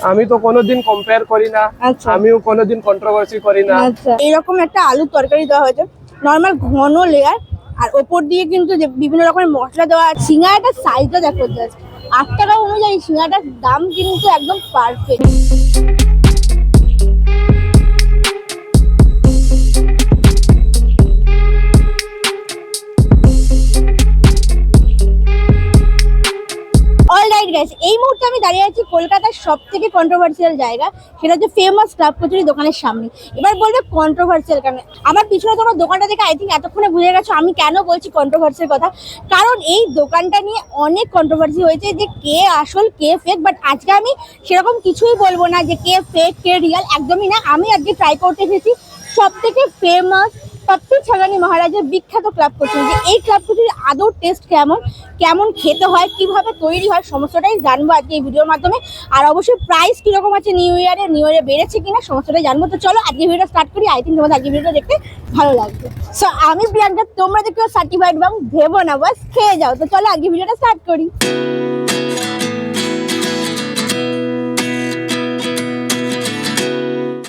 আমি তো কোনোদিন কম্পেয়ার করি না আচ্ছা। আমিও কোনোদিন কন্ট্রোভার্সি করি না। আচ্ছা। এরকম একটা আলু তরকারি দেওয়া হয়েছে নর্মাল ঘন লেয়ার আর ওপর দিয়ে কিন্তু যে বিভিন্ন রকমের মশলা দেওয়া আছে সিঙ্গাড়াটার সাইজটা দেখো জাস্ট আট টাকা অনুযায়ী সিঙ্গাটার দাম কিন্তু একদম পারফেক্ট গাইস এই মুহূর্তে আমি দাঁড়িয়ে আছি কলকাতার সব থেকে কন্ট্রোভার্সিয়াল জায়গা, সেটা হচ্ছে ফেমাস ক্লাব কচুরি দোকানের সামনে। এবার বলবে কন্ট্রোভার্সিয়াল কেন? আমার পিছনে তোমার দোকানটা দেখে আই থিঙ্ক এতক্ষণে বুঝে গেছো, আমি কেন বলছি কন্ট্রোভার্সিয়াল কথা? কারণ এই দোকানটা নিয়ে অনেক কন্ট্রোভার্সি হয়েছে যে কে আসল, কে ফেক বাট আজকে আমি সেরকম কিছুই বলব না যে কে ফেক কে রিয়াল একদমই না। আমি আজকে ট্রাই করতে এসেছি সব থেকে ফেমাস পাপ্পি ছাগানি মহারাজের বিখ্যাত ক্লাব কচুরি যে এই ক্লাব কচুরির আদৌ টেস্ট কেমন কেমন খেতে হয় কীভাবে তৈরি হয় সমস্তটাই জানব আজকে এই ভিডিওর মাধ্যমে। আর অবশ্যই প্রাইস কীরকম আছে নিউ ইয়ারে নিউ ইয়ারে বেড়েছে কিনা সমস্তটাই জানব। তো চলো আজকে ভিডিও স্টার্ট করি। আই থিঙ্ক তোমাদের আজকে ভিডিওটা দেখতে ভালো লাগবে। সো আমি প্রিয়াঙ্কা তোমরা দেখতে সার্টিফাইড এবং ভেবো না বাস খেয়ে যাও। তো চলো আজকে ভিডিওটা স্টার্ট করি।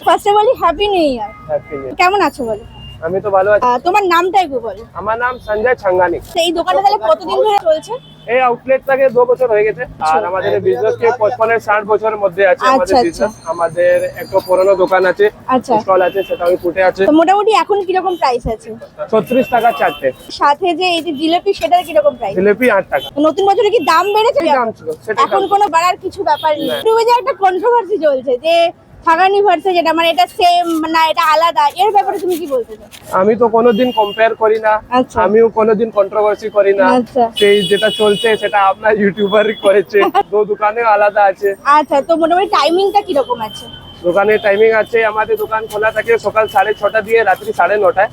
First of all happy new year. কেমন আছো বলো? আমি তো ভালো আছি। তোমার নামটা একটু বলো। আমার নাম সঞ্জয় ছাঙ্গানি। এই দোকানটা তাহলে কতদিন ধরে চলছে? এই আউটলেট থেকে দু বছর হয়ে গেছে। আর আমাদের বিজনেস কে ষাট বছরের মধ্যে আছে আমাদের আচ্ছা, আচ্ছা। বিজনেস আমাদের একটা পুরোনো দোকান আছে আচ্ছা। স্টল আছে সেটা ওই ফুটে আছে। মোটামুটি এখন কীরকম প্রাইস আছে? ছত্রিশ টাকা চারটে। সাথে যে এই যে জিলেপি সেটার কীরকম প্রাইস জিলিপি আট টাকা। নতুন বছরে কি দাম বেড়েছে? দাম ছিল সেটা এখন কোনো বাড়ার কিছু ব্যাপার নেই। একটা কন্ট্রোভার্সি চলছে যে থাগানি ভার্সে যেটা মানে এটা সেম না এটা আলাদা এর ব্যাপারে তুমি কি বলতে চাও? আমি তো কোনোদিন কম্পেয়ার করি না আচ্ছা। আমিও কোনোদিন কন্ট্রোভার্সি করি না। আচ্ছা। সেই যেটা চলছে সেটা আপনার ইউটিউবার করেছে। দু দোকানে আলাদা আছে। আচ্ছা তো মোটামুটি টাইমিংটা কীরকম আছে? দোকানের টাইমিং আছে আমাদের দোকান খোলা থাকে সকাল সাড়ে ছটা দিয়ে রাত্রি সাড়ে নটায়।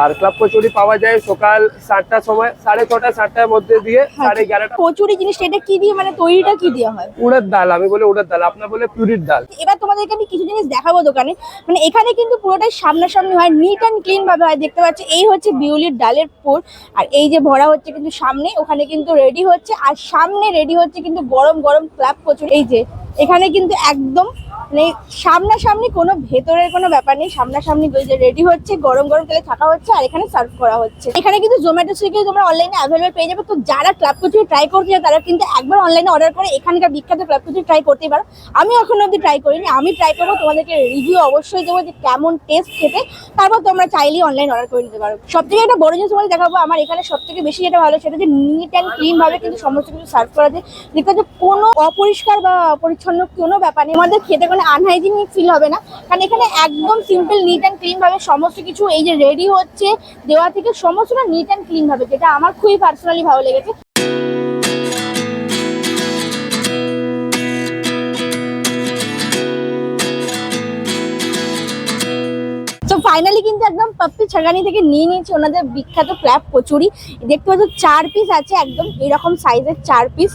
আর ক্লাব কচুরি পাওয়া যায় সকাল সাতটার সময় সাড়ে ছটা সাতটার মধ্যে দিয়ে সাড়ে এগারোটা। কচুরি জিনিসটা এটা কি দিয়ে মানে তৈরিটা কি দিয়ে হয়? উড়ের ডাল আমি বলে উড়ের ডাল আপনার বলে পিউরির ডাল। এবার তোমাদেরকে আমি কিছু জিনিস দেখাবো দোকানে। মানে এখানে কিন্তু পুরোটাই সামনাসামনি হয় নিট অ্যান্ড ক্লিন ভাবে হয় দেখতে পাচ্ছি। এই হচ্ছে বিউলির ডালের পুর আর এই যে ভরা হচ্ছে কিন্তু সামনে ওখানে কিন্তু রেডি হচ্ছে। আর সামনে রেডি হচ্ছে কিন্তু গরম গরম ক্লাব কচুরি। এই যে এখানে কিন্তু একদম মানে সামনাসামনি কোনো ভেতরের কোনো ব্যাপার নেই। সামনাসামনি যে রেডি হচ্ছে, গরম গরম তেলে থাকা হচ্ছে আর এখানে সার্ভ করা হচ্ছে। এখানে কিন্তু জোম্যাটো সুইগি তোমরা অনলাইনে অ্যাভেলেবল পেয়ে যাবে। তো যারা ক্লাব কচুরি ট্রাই করতে চায়, তারা কিন্তু একবার অনলাইনে অর্ডার করে এখানকার বিখ্যাত ক্লাব কচুরি ট্রাই করতেই পারো। আমি এখনও অব্দি ট্রাই করিনি, আমি ট্রাই করব, তোমাদেরকে রিভিউ অবশ্যই দেবো যে কেমন টেস্ট খেতে। তারপর তোমরা চাইলেই অনলাইন অর্ডার করে নিতে পারো। সব থেকে একটা বড় জিনিস তোমাদের দেখাবো, আমার এখানে সব থেকে বেশি যেটা ভালো সেটা যে নিট অ্যান্ড ক্লিন ভাবে কিন্তু সমস্ত কিছু সার্ভ করা যায়। দেখতে কোনো অপরিষ্কার বা অপরিচ্ছন্ন কোনো ব্যাপার নেই। আমাদের খেতে আনহাইজিনিক ফিল হবে না। কারণ এখানে একদম সিম্পল নিট অ্যান্ড ক্লিনভাবে সমস্ত কিছু এই যে রেডি হচ্ছে, দেওয়া থেকে সমস্তটা নিট অ্যান্ড ক্লিনভাবে যেটা আমার খুবই পার্সোনালি ভালো লেগেছে। ফাইনালি কিন্তু একদম পাপ্পি ছাগানি থেকে নিয়ে নিয়েছি ওনাদের বিখ্যাত ক্ল্যাব কচুরি। দেখতে পাচ্ছ, চার পিস আছে, একদম এরকম সাইজের চার পিস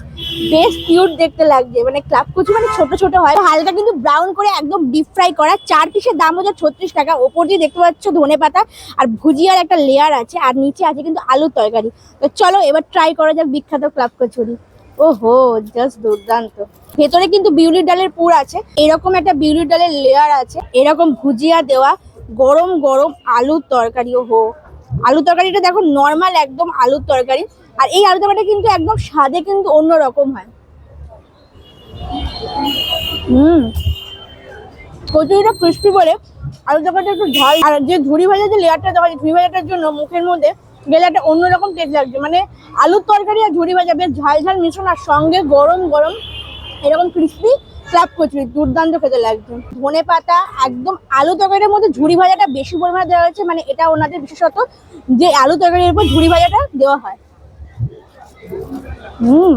বেশ কিউট দেখতে লাগছে মানে ক্লাব কচুরি মানে ছোট ছোট হয়। হালকা কিন্তু ব্রাউন করে একদম ডিপ ফ্রাই করা। চার পিসের দাম হচ্ছে ছত্রিশ টাকা। ওপর দিয়ে দেখতে পাচ্ছ ধনে পাতা আর ভুজিয়ার একটা লেয়ার আছে, আর নিচে আছে কিন্তু আলুর তরকারি। তো চলো এবার ট্রাই করা যাক বিখ্যাত ক্লাব কচুরি। ওহো জাস্ট দুর্দান্ত। ভেতরে কিন্তু বিউলির ডালের পুর আছে। এরকম একটা বিউলির ডালের লেয়ার আছে। এরকম ভুজিয়া দেওয়া। গরম গরম আলুর তরকারিও হোক। আলুর তরকারিটা দেখো নর্মাল একদম আলুর তরকারি। আর এই আলু তরকারিটা কিন্তু একদম স্বাদে কিন্তু অন্য রকম হয়। হুম। কচুরিটা ক্রিস্পি বলে। আলু তরকারিটা একটু ঝাল। আর যে ঝুড়ি ভাজা যে লেয়ারটা দেওয়া ঝুড়ি ভাজাটার জন্য মুখের মধ্যে গেলে একটা অন্যরকম টেস্ট লাগছে। মানে আলুর তরকারি আর ঝুড়ি ভাজা বেশ ঝাল ঝাল মিশ্রণ, আর সঙ্গে গরম গরম এরকম ক্রিস্পি ক্লাব কচুরি দুর্দান্ত খেতে লাগছে ধনে পাতা, একদম আলু তরকারির মধ্যে ঝুড়ি ভাজাটা বেশি পরিমাণে দেওয়া হয়েছে মানে এটা ওনাদের বিশেষত যে আলু তরকারির উপর ঝুড়ি ভাজাটা দেওয়া হয়। হুম।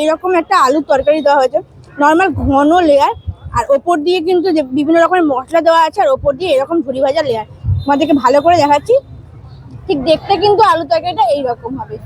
এইরকম একটা আলুর তরকারি দেওয়া হয়েছে। নর্মাল ঘন লেয়ার আর ওপর দিয়ে কিন্তু যে বিভিন্ন রকমের মশলা দেওয়া আছে, আর ওপর দিয়ে এরকম ঝুড়ি ভাজা লেয়ার তোমাদেরকে ভালো করে দেখাচ্ছি। ঠিক দেখতে কিন্তু আলু তরকারিটা এইরকম হবে।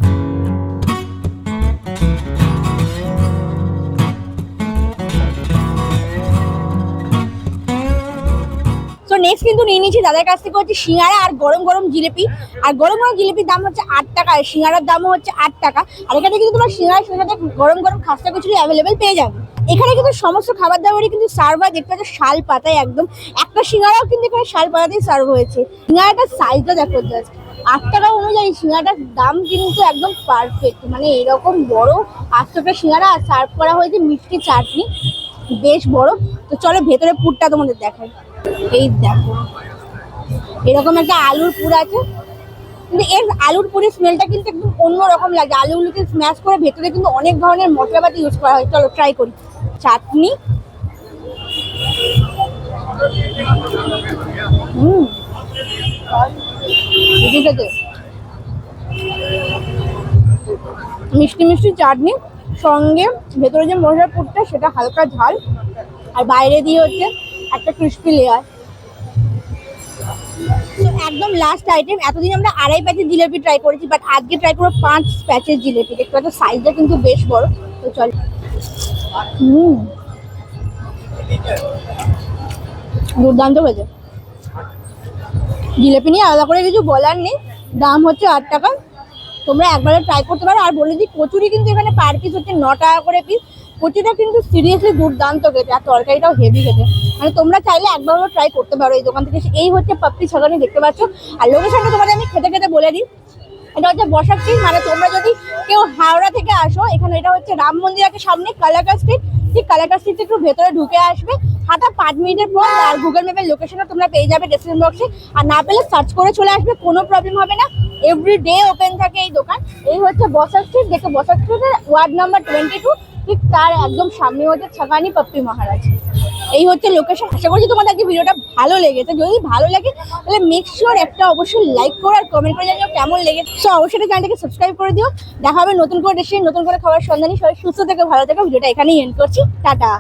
নেক্সট কিন্তু নিয়ে নিয়েছি দাদার কাছ থেকে হচ্ছে সিঙ্গারা আর গরম গরম জিলিপি। আর গরম গরম জিলিপির দাম হচ্ছে আট টাকা, আর সিঙ্গারার দামও হচ্ছে আট টাকা। আর এখানে কিন্তু তোমার সিঙ্গারার সাথে গরম গরম খাস্তা কচুরি অ্যাভেলেবেল পেয়ে যাবে। এখানে কিন্তু সমস্ত খাবার দাবারই কিন্তু সার্ভ হয়, দেখতে পাচ্ছ শাল পাতায় একদম। একটা সিঙ্গারাও কিন্তু এখানে শাল পাতাতেই সার্ভ হয়েছে। সিঙ্গারাটার সাইজটা দেখো জাস্ট আট টাকা অনুযায়ী সিঙ্গারাটার দাম কিন্তু একদম পারফেক্ট মানে এরকম বড় আটশোটা সিঙ্গারা আর সার্ভ করা হয়েছে মিষ্টি চাটনি। বেশ বড়। তো চলো ভেতরে পুরটা তোমাদের দেখাই। এই দেখো। এরকম একটা আলুর পুর আছে। কিন্তু এর আলুর পুরের স্মেলটা কিন্তু একদম অন্যরকম লাগে। আলুগুলোকে স্ম্যাশ করে ভেতরে কিন্তু অনেক ধরনের মশলাপাতি ইউজ করা হয়। চলো ট্রাই করি। চাটনি। হুম। মিষ্টি মিষ্টি চাটনি। সঙ্গে ভেতরে যে মশলার পুরটা, সেটা হালকা ঝাল। আর বাইরে দিয়ে হচ্ছে একটা ক্রিস্পি লেয়ার একদম লাস্ট আইটেম এতদিন আমরা আড়াই প্যাচের জিলেপি ট্রাই করেছি বাট আজকে ট্রাই করব পাঁচ প্যাচের জিলেপি। দেখতে পাচ্ছ সাইজটা কিন্তু বেশ বড়। তো চল। হুম। দুর্দান্ত হয়েছে। জিলেপি নিয়ে আলাদা করে কিছু বলার নেই। দাম হচ্ছে আট টাকা। তোমরা একবারে ট্রাই করতে পারো। আর বলে দিই, কচুরি কিন্তু এখানে পার পিস হচ্ছে ন টাকা করে পিস কচুরিটা কিন্তু সিরিয়াসলি দুর্দান্ত খেতে আর তরকারিটাও হেভি খেতে মানে তোমরা চাইলে একবারও ট্রাই করতে পারো এই দোকান থেকে। এই হচ্ছে পাপ্পি ছাগানি দেখতে পাচ্ছ। আর লোকেশনটা তোমাদের আমি খেতে খেতে বলে দিই। এটা হচ্ছে বসাক স্ট্রিট মানে তোমরা যদি কেউ হাওড়া থেকে আসো, এখানে এটা হচ্ছে রাম মন্দির আছে সামনে কালাকা স্ট্রিট ঠিক কালাকা স্ট্রিট একটু ভেতরে ঢুকে আসবে। হাঁটা পাঁচ মিনিটের পর আর গুগল ম্যাপের লোকেশনটা তোমরা পেয়ে যাবে ডেসক্রিপশন বক্সে আর না পেলে সার্চ করে চলে আসবে, কোনো প্রবলেম হবে না। এভরি ডে ওপেন থাকে এই দোকান। এই হচ্ছে বসাক স্ট্রিট দেখো বসাক স্ট্রিটের ওয়ার্ড নাম্বার টোয়েন্টি টু ঠিক তার একদম সামনে হচ্ছে ছাগানি পাপ্পি মহারাজ। এই হচ্ছে লোকেশন আশা করছি তোমাদের আজকে ভিডিওটা ভালো লেগেছে। যদি ভালো লাগে, তাহলে মেক শিওর একটা অবশ্যই লাইক করো আর কমেন্ট করে জানিও কেমন লেগেছে। সো অবশ্যই চ্যানেলটাকে সাবস্ক্রাইব করে দিও। দেখা হবে নতুন করে দেশে নতুন করে খাবার সন্ধানী। সবাই সুস্থ থেকে ভালো থেকে। ভিডিওটা এখানেই এন্ড করছি। টাটা।